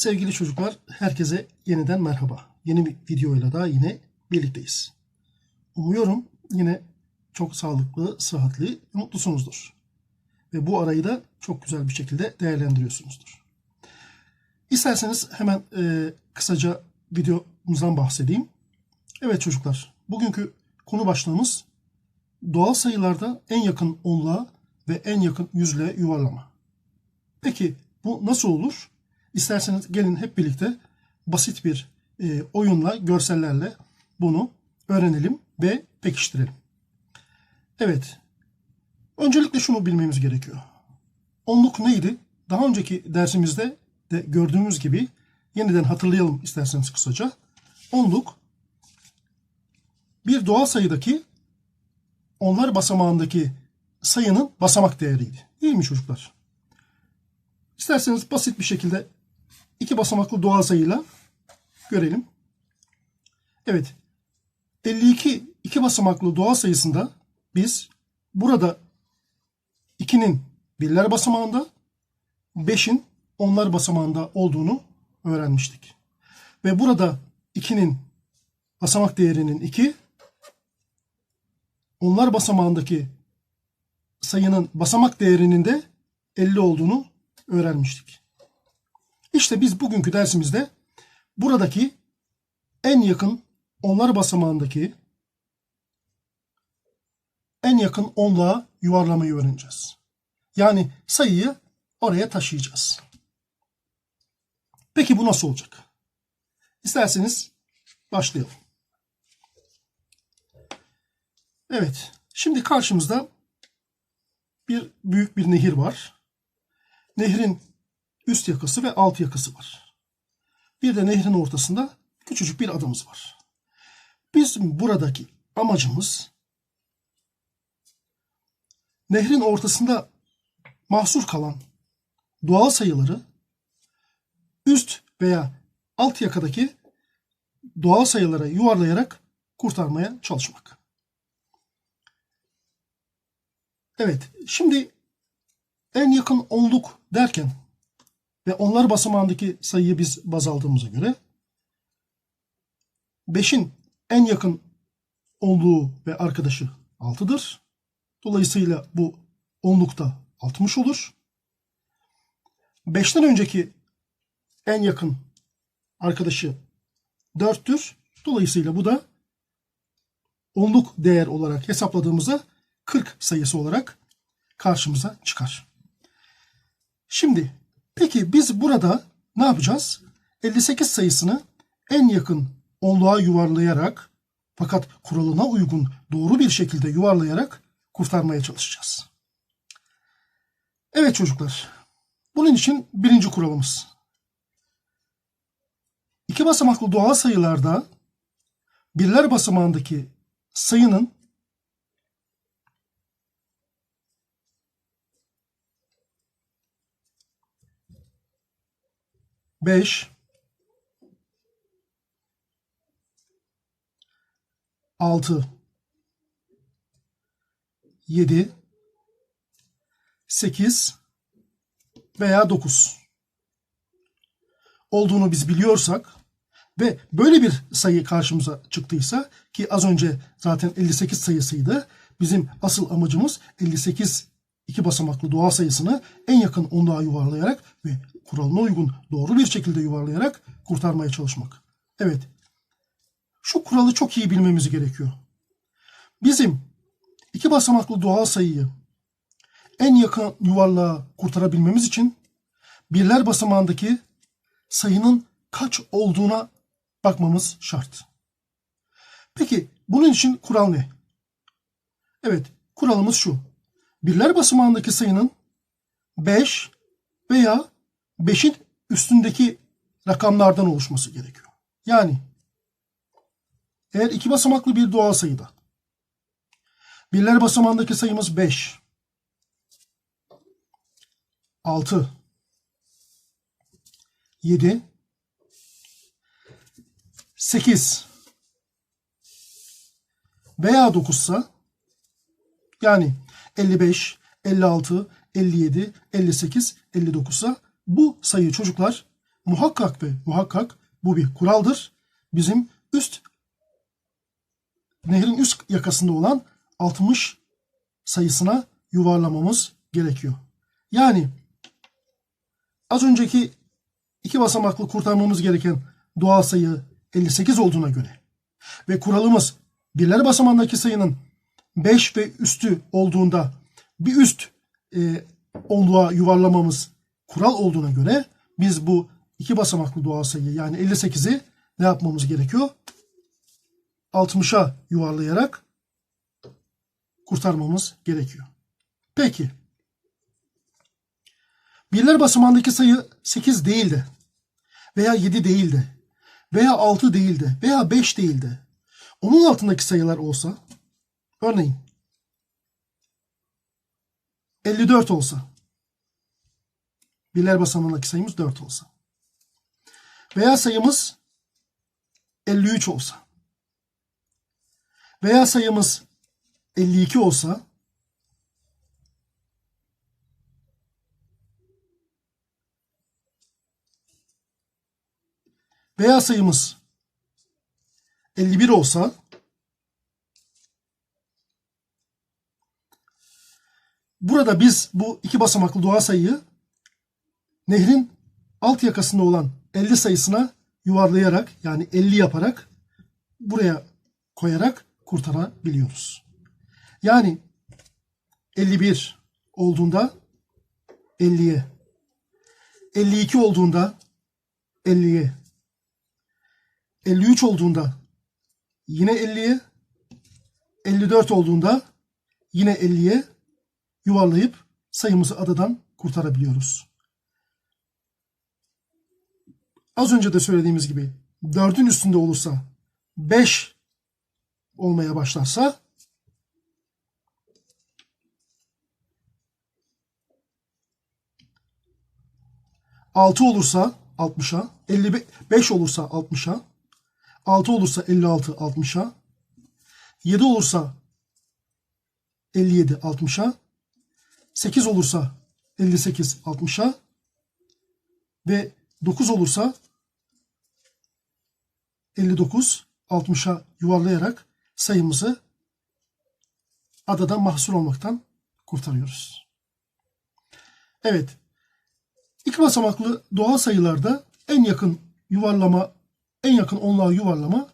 Sevgili çocuklar, herkese yeniden merhaba. Yeni bir videoyla daha yine birlikteyiz. Umuyorum yine çok sağlıklı, sıhhatli, mutlusunuzdur. Ve bu arayı da çok güzel bir şekilde değerlendiriyorsunuzdur. İsterseniz hemen e, kısaca videomuzdan bahsedeyim. Evet çocuklar, bugünkü konu başlığımız doğal sayılarda en yakın onluğa ve en yakın yüzlüğe yuvarlama. Peki bu nasıl olur? İsterseniz gelin hep birlikte basit bir e, oyunla, görsellerle bunu öğrenelim ve pekiştirelim. Evet. Öncelikle şunu bilmemiz gerekiyor. Onluk neydi? Daha önceki dersimizde de gördüğümüz gibi yeniden hatırlayalım isterseniz kısaca. Onluk bir doğal sayıdaki onlar basamağındaki sayının basamak değeriydi. Değil mi çocuklar? İsterseniz basit bir şekilde iki basamaklı doğal sayıyla görelim. Evet. 52 iki basamaklı doğal sayısında biz burada 2'nin birler basamağında 5'in onlar basamağında olduğunu öğrenmiştik. Ve burada 2'nin basamak değerinin 2 onlar basamağındaki sayının basamak değerinin de 50 olduğunu öğrenmiştik. İşte biz bugünkü dersimizde buradaki en yakın onlar basamağındaki en yakın onluğa yuvarlamayı öğreneceğiz. Yani sayıyı oraya taşıyacağız. Peki bu nasıl olacak? İsterseniz başlayalım. Evet, şimdi karşımızda bir büyük bir nehir var. Nehrin üst yakası ve alt yakası var. Bir de nehrin ortasında küçücük bir adamız var. Bizim buradaki amacımız nehrin ortasında mahsur kalan doğal sayıları üst veya alt yakadaki doğal sayılara yuvarlayarak kurtarmaya çalışmak. Evet, şimdi en yakın onluk derken ve onlar basamağındaki sayıyı biz baz aldığımıza göre 5'in en yakın onluğu ve arkadaşı 6'dır. Dolayısıyla bu onlukta 60 olur. 5'ten önceki en yakın arkadaşı 4'tür. Dolayısıyla bu da onluk değer olarak hesapladığımızda 40 sayısı olarak karşımıza çıkar. Şimdi peki biz burada ne yapacağız? 58 sayısını en yakın onluğa yuvarlayarak fakat kuralına uygun doğru bir şekilde yuvarlayarak kurtarmaya çalışacağız. Evet çocuklar. Bunun için birinci kuralımız. İki basamaklı doğal sayılarda birler basamağındaki sayının beş, altı, yedi, sekiz. Veya dokuz. Olduğunu biz biliyorsak ve böyle bir sayı karşımıza çıktıysa ki az önce zaten 58 sayısıydı. Bizim asıl amacımız 58 iki basamaklı doğal sayısını en yakın onluğa yuvarlayarak ve kuralına uygun doğru bir şekilde yuvarlayarak kurtarmaya çalışmak. Evet. Şu kuralı çok iyi bilmemiz gerekiyor. Bizim iki basamaklı doğal sayıyı en yakın yuvarlığa kurtarabilmemiz için birler basamağındaki sayının kaç olduğuna bakmamız şart. Peki bunun için kural ne? Evet, kuralımız şu. Birler basamağındaki sayının 5 veya 5'in üstündeki rakamlardan oluşması gerekiyor. Yani eğer iki basamaklı bir doğal sayıda birler basamağındaki sayımız 5, 6, 7, 8 veya 9 ise yani 55, 56, 57, 58, 59 ise bu sayı çocuklar muhakkak ve muhakkak bu bir kuraldır. Bizim üst nehrin üst yakasında olan 60 sayısına yuvarlamamız gerekiyor. Yani az önceki iki basamaklı kurtarmamız gereken doğal sayı 58 olduğuna göre ve kuralımız birler basamağındaki sayının 5 ve üstü olduğunda bir üst e, onluğa yuvarlamamız kural olduğuna göre biz bu iki basamaklı doğal sayı yani 58'i ne yapmamız gerekiyor? 60'a yuvarlayarak kurtarmamız gerekiyor. Peki. Birler basamağındaki sayı 8 değil de veya 7 değil de veya 6 değil de veya 5 değil de onun altındaki sayılar olsa örneğin 54 olsa birler basamağındaki sayımız 4 olsa. Veya sayımız 53 olsa. Veya sayımız 52 olsa. Veya sayımız 51 olsa. Burada biz bu iki basamaklı doğal sayıyı nehrin alt yakasında olan 50 sayısına yuvarlayarak yani 50 yaparak buraya koyarak kurtarabiliyoruz. Yani 51 olduğunda 50'ye 52 olduğunda 50'ye 53 olduğunda yine 50'ye 54 olduğunda yine 50'ye yuvarlayıp sayımızı adadan kurtarabiliyoruz. Az önce de söylediğimiz gibi 4'ün üstünde olursa 5 olmaya başlarsa altı olursa 60'a, 55 olursa 60'a, 6 olursa 56 60'a, 7 olursa 57 60'a, 8 olursa 58 60'a ve 9 olursa 59 60'a yuvarlayarak sayımızı adada mahsur olmaktan kurtarıyoruz. Evet. İki basamaklı doğal sayılarda en yakın yuvarlama, en yakın onluğa yuvarlama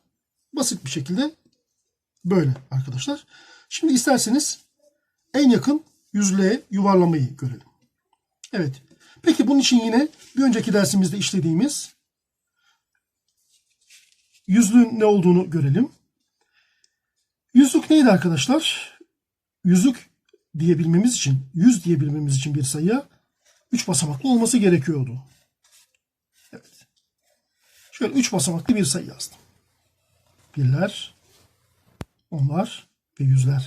basit bir şekilde böyle arkadaşlar. Şimdi isterseniz en yakın yüzlüğe yuvarlamayı görelim. Evet. Peki bunun için yine bir önceki dersimizde işlediğimiz yüzlüğün ne olduğunu görelim. Yüzlük neydi arkadaşlar? Yüzlük diyebilmemiz için, yüz diyebilmemiz için bir sayıya 3 basamaklı olması gerekiyordu. Evet. Şöyle 3 basamaklı bir sayı yazdım. Birler, onlar ve yüzler.